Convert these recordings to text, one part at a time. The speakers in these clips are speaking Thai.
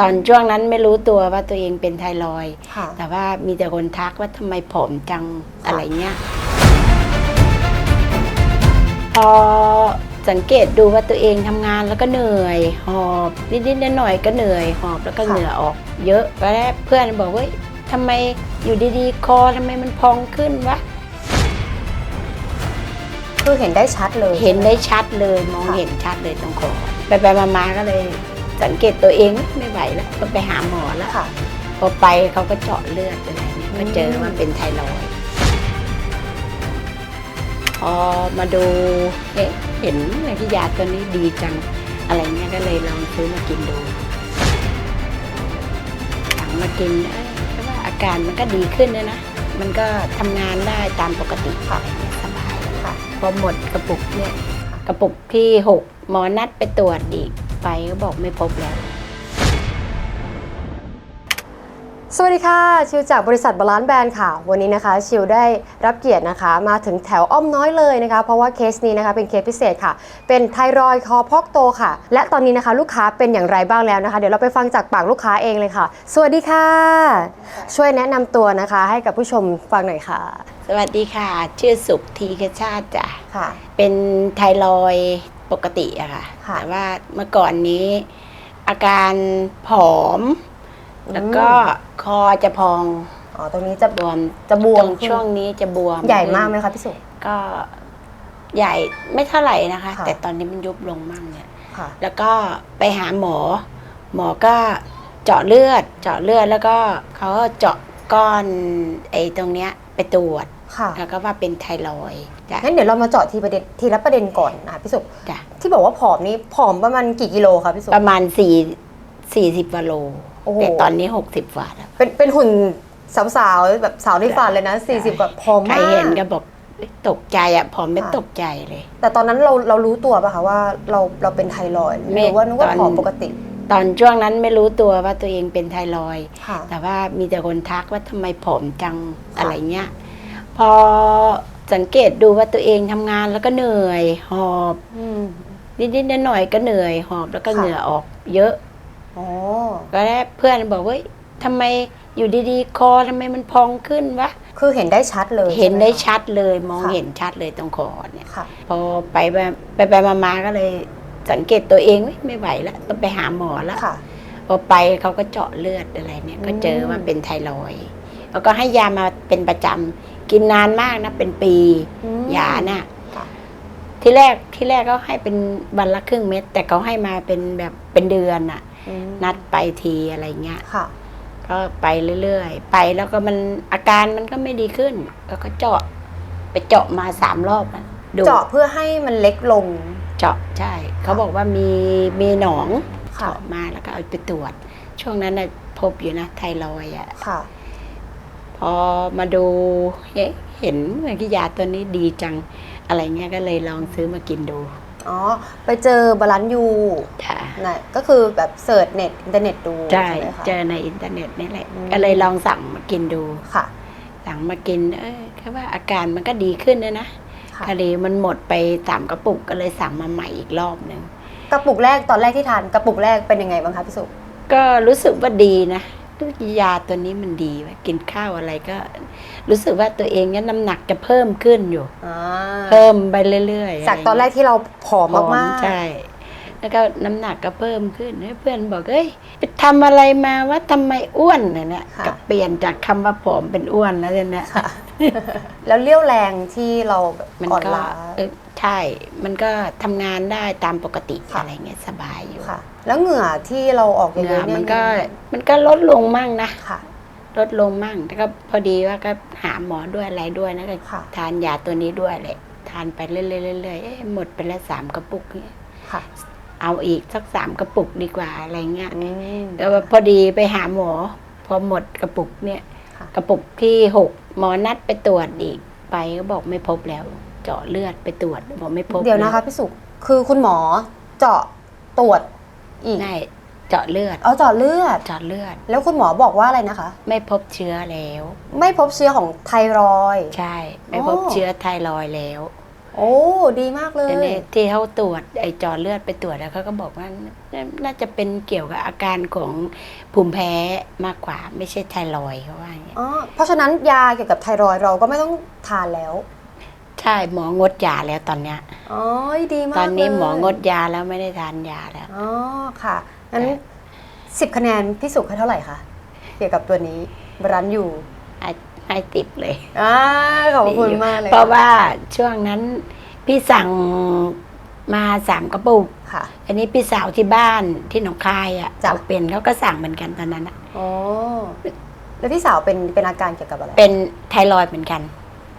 ตอนช่วงนั้นไม่รู้ตัวว่าตัวเองเป็นไทรอยด์ค่ะ แต่ว่ามีแต่คนทักว่าทำไมผอมจังอะไรเงี้ย พอสังเกตดูว่าตัวเองทำงานแล้วก็เหนื่อย หอบนิดๆหน่อยๆก็เหนื่อย หอบแล้วก็ค่ะ เหงื่อออก เยอะแล้วเพื่อนบอกว่าเฮ้ยทำไมอยู่ดีๆ คอทำไมมันพองขึ้นวะ คือเห็นได้ชัดเลย เห็นได้ชัดเลยมองค่ะ เห็นชัดเลยตรงคอไปไปๆมาๆก็เลย สังเกตตัวเองไม่ไหวแล้วก็ไปหาหมอแล้วค่ะ พอไปเขาก็เจาะเลือดอะไรเนี่ยก็เจอว่าเป็นไทรอยด์พอมาดูเอ๊ะเห็นไอ้ที่ยาตัวนี้ดีจังอะไรเงี้ยก็เลยลองซื้อมากินดูหลังมากินเอ้ยก็ว่าอาการมันก็ดีขึ้นเลยนะ มันก็ทำงานได้ตามปกติค่ะสบายค่ะพอหมดกระปุกเนี่ยกระปุกที่หกหมอนัดไปตรวจอีก ไปก็บอกไม่พบแล้ว สวัสดีค่ะ ชิวจากบริษัทบาลานซ์แบรนด์ค่ะ วันนี้นะคะ ชิวได้รับเกียรตินะคะ มาถึงแถวอ้อมน้อยเลยนะคะ เพราะว่าเคสนี้นะคะเป็นเคสพิเศษค่ะ เป็นไทรอยด์คอพอกโตค่ะ และตอนนี้นะคะลูกค้าเป็นอย่างไรบ้างแล้วนะคะ เดี๋ยวเราไปฟังจากปากลูกค้าเองเลยค่ะ สวัสดีค่ะ ช่วยแนะนำตัวนะคะ ให้กับผู้ชมฟังหน่อยค่ะสวัสดีค่ะ ชื่อสุขทีคชาติจ้ะ ค่ะ เป็นไทรอยด์ ปกติอะค่ะ ค่ะ แต่ว่าเมื่อก่อนนี้ อาการผอม แล้วก็คอจะพองอ๋อตรงนี้จะบวมจะบวตมรงช่วงนี้จะบวมใหญ่มากไหมคะพี่สุ ก็ใหญ่ไม่เท่าไหร่นะคะ ค่ะ แต่ตอนนี้มันยุบลงมั่งเนี่ย ค่ะ แล้วก็ไปหาหมอ หมอก็เจาะเลือด เจาะเลือดแล้วก็เขาก็เจาะก้อนไอ้ตรงเนี้ยไปตรวจ ค่ะแล้วก็ว่าเป็นไทรอยด์จ้ะงั้นเดี๋ยวเรามาเจาะทีประเด็นทีละประเด็นก่อนนะพี่สุจ้ะที่บอกว่าผอมนี่ผอมประมาณกี่กิโลคะพี่สุประมาณสี่สี่สิบกว่าโลโอ้โหแต่ตอนนี้หกสิบกว่าแล้วเป็นเป็นหุ่นสาวๆแบบสาวในฝันเลยนะ40แบบผอมใครมากเห็นก็บอกเอ้ยตกใจอะผอมเป็นค่ะตกใจเลย แต่ตอนนั้นเราเรารู้ตัวป่ะคะว่าเราเราเป็นไทรอยด์หไม่รือว่านึกว่าตอนผอมปกติ ตอนช่วงนั้นไม่รู้ตัวว่าตัวเองเป็นไทรอยด์ค่ะ แต่ว่ามีแต่คนทักว่าทำไมผอมจังค่ะอะไรเงี้ย พอสังเกตดูว่าตัวเองทำงานแล้วก็เหนื่อย หอบ อืมนิดๆหน่อยๆก็เหนื่อยหอบแล้วก็ค่ะเหงื่อออกเยอะอ๋อก็แรกเพื่อนบอกว่าเฮ้ยทำไมอยู่ดีๆ คอทำไมมันพองขึ้นวะ คือเห็นได้ชัดเลยเห็นได้ใช่หมคะ ชัดเลยมองค่ะ เห็นชัดเลยตรงคอเนี่ย ค่ะ พอไปไปไปไปมามาก็เลย สังเกตตัวเองเฮ้ยไม่ไหวแล้วต้องไปหาหมอแล้วค่ะ พอไปเขาก็เจาะเลือดอะไรเนี่ย ก็เจอว่าเป็นไทรอยด์แล้วก็ให้ยามาเป็นประจำ กินนานมากนะ เป็นปีอืม ยาน่ะค่ะ ที่แรกที่แรกก็ให้เป็นวันละครึ่งเม็ด แต่เขาให้มาเป็นแบบเป็นเดือนอะอืมนัดไปทีอะไรเงี้ย ค่ะ ก็ไปเรื่อยๆ ไปแล้วก็มันอาการมันก็ไม่ดีขึ้น แล้วก็เจาะไปเจาะมาสามรอบอะดูเจาะเพื่อให้มันเล็กลง เจาะใช่ เขาบอกว่ามีมีหนองค่ะ เจาะมาแล้วก็เอาไปตรวจ ช่วงนั้นน่ะพบอยู่นะไทรอยด์อะค่ะ พอมาดูเอ๊ะเห็นไอ้ที่ยาตัวนี้ดีจังอะไรเงี้ยก็เลยลองซื้อมากินดู อ๋อ ไปเจอบาลานซ์ยูจ้ะนะก็คือแบบเสิร์ชเน็ตอินเทอร์เน็ตดูใช่ไหมคะเจอในอินเทอร์เน็ตนี่แหละอืมก็เลยลองสั่งมากินดูค่ะ สั่งมากิน เออแค่ว่าอาการมันก็ดีขึ้นนะนะค่ะทะเลมันหมดไปสามกระปุกก็เลยสั่งมาใหม่อีกรอบหนึ่งกระปุกแรกตอนแรกที่ทานกระปุกแรกเป็นยังไงบ้างคะพี่สุก็รู้สึกว่าดีนะ รู้ยาตัวนี้มันดีว่ะกินข้าวอะไรก็ รู้สึกว่าตัวเองเนี่ยน้ำหนักจะเพิ่มขึ้นอยู่ อ่าเพิ่มไปเรื่อยๆจากตอนแรกที่เราผอมผอมมากๆ ใช่ แล้วก็น้ำหนักก็เพิ่มขึ้นให้เพื่อนบอกเอ้ยไปทำอะไรมาว่าทำไมอ้วนเนี่ยเนี่ยค่ะก็เปลี่ยนจากคำว่าผอมเป็นอ้วนแล้วเนี่ยแล้วเลี้ยวแรงที่เราแบบมันอ่อนก็ล้าเออใช่ มันก็ทำงานได้ตามปกติค่ะอะไรเงี้ยสบายอยู่ค่ะ แล้วเหงื่อที่เราออกเยเนื้ออะๆเนี่ยมันก็มันก็ลดลงมั่งนะค่ะลดลงมั่งแต่ก็พอดีว่าก็หาหมอด้วยอะไรด้วยนะก็ค่ะทานยาตัวนี้ด้วยแหละทานไปเรื่อยๆเรื่อยๆเอ๊ะหมดไปแล้วสามกระปุกเนี่ยค่ะ เอาอีกสักสามกระปุกดีกว่าอะไรเงี้ยอืมแล้วพอดีไปหาหมอ พอหมดกระปุกเนี่ยค่ะกระปุกที่หกหมอนัดไปตรวจอีกไปก็บอกไม่พบแล้ว เจาะเลือดไปตรวจบอกไม่พบเดี๋ยวนะคะแล้วพี่สุคือคุณหมอเจาะตรวจอีกใช่เจาะเลือดเอาเจาะเลือดเจาะเลือด แล้วคุณหมอบอกว่าอะไรนะคะ ไม่พบเชื้อแล้ว ไม่พบเชื้อของไทรอยด์ใช่ ไม่พบอ๋อเชื้อไทรอยด์แล้ว โอ้โอ้ดีมากเลทียนี้ที่เขาตรวจไอเจอเลือดไปตรวจแล้วเขาก็บอกว่าน่าน่าจะเป็นเกี่ยวกับอาการของภูมิแพ้มากกว่า ไม่ใช่ไทรอยด์เขาว่าอย่างเงี้ยอ๋อเพราะฉะนั้นยาเกี่ยวกับไทรอยด์เราก็ไม่ต้องทานแล้ว ใช่หมองดยาแล้วตอนเนี้ยอ๋อดีมากตอนนี้เลยหมองดยาแล้วไม่ได้ทานยาแล้วอ๋อค่ะงั้นสิบคะแนนพี่สุให้เท่าไหร่คะเกี่ยวกับตัวนี้บรันอยู่ ให้ให้ติดเลยอ่าขอบคุณมากเลยเพราะว่าช่วงนั้นพี่สั่งมาสามกระปุกค่ะ อันนี้พี่สาวที่บ้านที่หนองคายอะจ้ะเขาเป็นเขาก็สั่งเหมือนกันตอนนั้นอะอ๋อแล้วพี่สาวเป็นเป็นอาการเกี่ยวกับอะไร เป็นไทรอยด์เหมือนกัน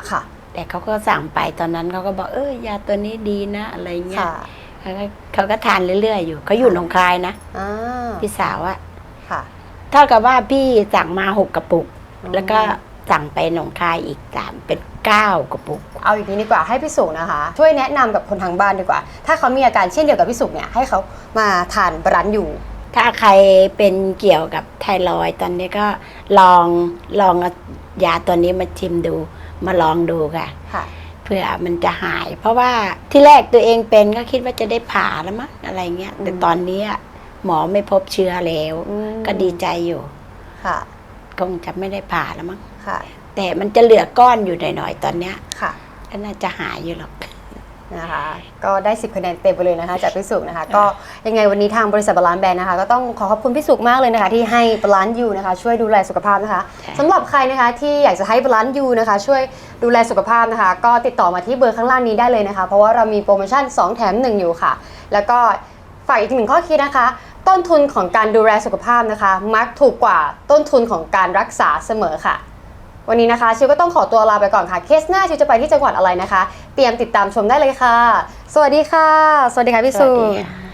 ค่ะ แต่เขาก็สั่งไปตอนนั้นเขาก็บอกเออยาตัวนี้ดีนะ อะไรเงี้ยค่ะเขาก็เขาก็ทานเรื่อยๆอยู่เขาอยู่หนองคายนะอ่าพี่สาวอะค่ะเท่ากับว่าพี่สั่งมาหกกระปุกอ๋อแล้วก็ สั่งไปหนองคายอีกสามเป็นเก้ากระปุก เอาอย่างนี้ดีกว่าให้พี่สุนะคะ ช่วยแนะนำกับคนทางบ้านดีกว่า ถ้าเขามีอาการเช่นเดียวกับพี่สุเนี่ยให้เขามาทานบรันอยู่ ถ้าใครเป็นเกี่ยวกับไทรอยด์ตอนนี้ก็ลองลองเอายาตัวนี้มาชิมดู มาลองดูค่ะ ค่ะ เพื่อมันจะหาย เพราะว่าที่แรกตัวเองเป็นก็คิดว่าจะได้ผ่าแล้วมั้งอะไรเงี้ย แต่อืม ตอนนี้อะหมอไม่พบเชื้อแล้วอืมก็ดีใจอยู่ ค่ะ คงจะไม่ได้ผ่าแล้วมั้ง ค่ะ แต่มันจะเหลือก้อนอยู่หน่อยๆตอนเนี้ยค่ะก็น่าจะหายอยู่หรอก นะคะก็ได้ 10คะแนนเต็มไปเลยนะคะจากพี่สุนะคะก็ยังไงวันนี้ทางบริษัทบาลานซ์แบรนด์นะคะก็ต้องขอขอบคุณพี่สุมากเลยนะคะที่ให้บาลานซ์ยูนะคะช่วยดูแลสุขภาพนะคะค่ะสำหรับใครนะคะที่อยากจะให้บาลานซ์ยูนะคะช่วยดูแลสุขภาพนะคะ ก็ติดต่อมาที่เบอร์ข้างล่างนี้ได้เลยนะคะ เพราะว่าเรามีโปรโมชั่น 2 แถม 1 อยู่ค่ะ แล้วก็ฝากอีกหนึ่งข้อคิดนะคะ ต้นทุนของการดูแลสุขภาพนะคะ มักถูกกว่าต้นทุนของการรักษาเสมอค่ะ วันนี้นะคะชิวก็ต้องขอตัวลาไปก่อนค่ะ เคสหน้าชิวจะไปที่จังหวัดอะไรนะคะ เตรียมติดตามชมได้เลยค่ะ สวัสดีค่ะ สวัสดีค่ะพี่สสุวัสดีค่ะ